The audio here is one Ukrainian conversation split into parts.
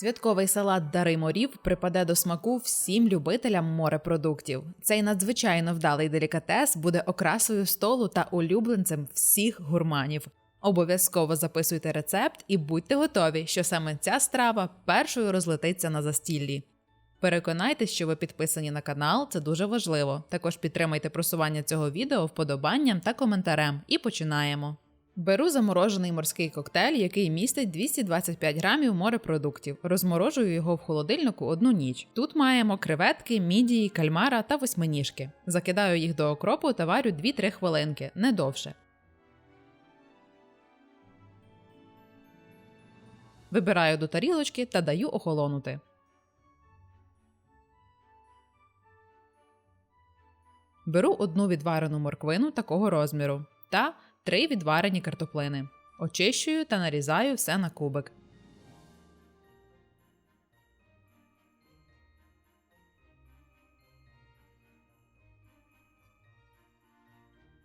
Святковий салат Дари морів припаде до смаку всім любителям морепродуктів. Цей надзвичайно вдалий делікатес буде окрасою столу та улюбленцем всіх гурманів. Обов'язково записуйте рецепт і будьте готові, що саме ця страва першою розлетиться на застіллі. Переконайтесь, що ви підписані на канал, це дуже важливо. Також підтримайте просування цього відео вподобанням та коментарем. І починаємо. Беру заморожений морський коктейль, який містить 225 грамів морепродуктів. Розморожую його в холодильнику одну ніч. Тут маємо креветки, мідії, кальмара та восьминіжки. Закидаю їх до окропу та варю 2-3 хвилинки, не довше. Вибираю до тарілочки та даю охолонути. Беру одну відварену морквину такого розміру та три відварені картоплини. Очищую та нарізаю все на кубик.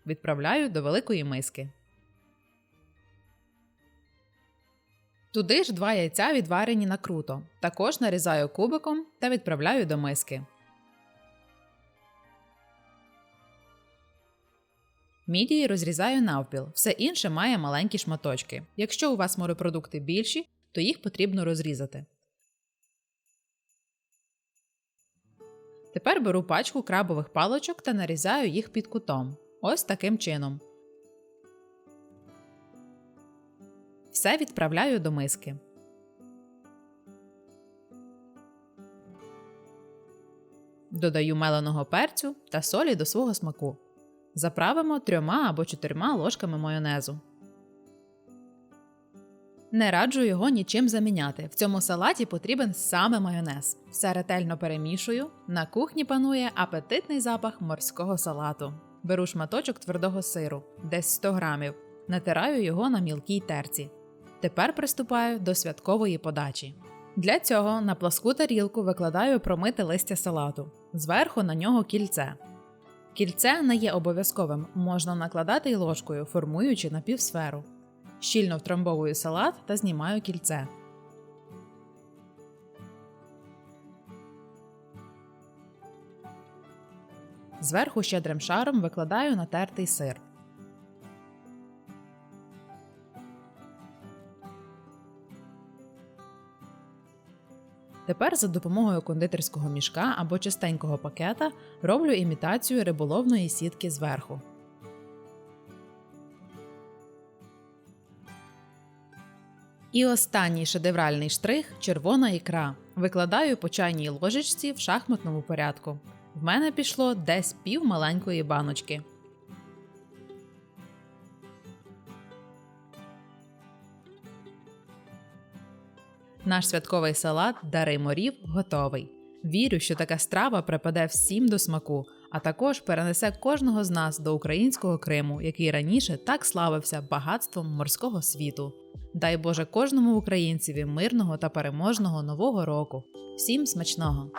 Відправляю до великої миски. Туди ж два яйця відварені на круто. Також нарізаю кубиком та відправляю до миски. Мідії розрізаю навпіл, все інше має маленькі шматочки. Якщо у вас морепродукти більші, то їх потрібно розрізати. Тепер беру пачку крабових паличок та нарізаю їх під кутом. Ось таким чином. Все відправляю до миски. Додаю меленого перцю та солі до свого смаку. Заправимо трьома або чотирма ложками майонезу. Не раджу його нічим заміняти. В цьому салаті потрібен саме майонез. Все ретельно перемішую. На кухні панує апетитний запах морського салату. Беру шматочок твердого сиру, десь 100 грамів, натираю його на мілкій терці. Тепер приступаю до святкової подачі. Для цього на пласку тарілку викладаю промите листя салату, зверху на нього кільце. Кільце не є обов'язковим, можна накладати й ложкою, формуючи напівсферу. Щільно втрамбовую салат та знімаю кільце. Зверху щедрим шаром викладаю натертий сир. Тепер за допомогою кондитерського мішка або чистенького пакета роблю імітацію риболовної сітки зверху. І останній шедевральний штрих червона ікра. Викладаю по чайній ложечці в шахматному порядку. В мене пішло десь пів маленької баночки. Наш святковий салат Дари морів готовий. Вірю, що така страва припаде всім до смаку, а також перенесе кожного з нас до українського Криму, який раніше так славився багатством морського світу. Дай Боже кожному українцеві мирного та переможного нового року. Всім смачного!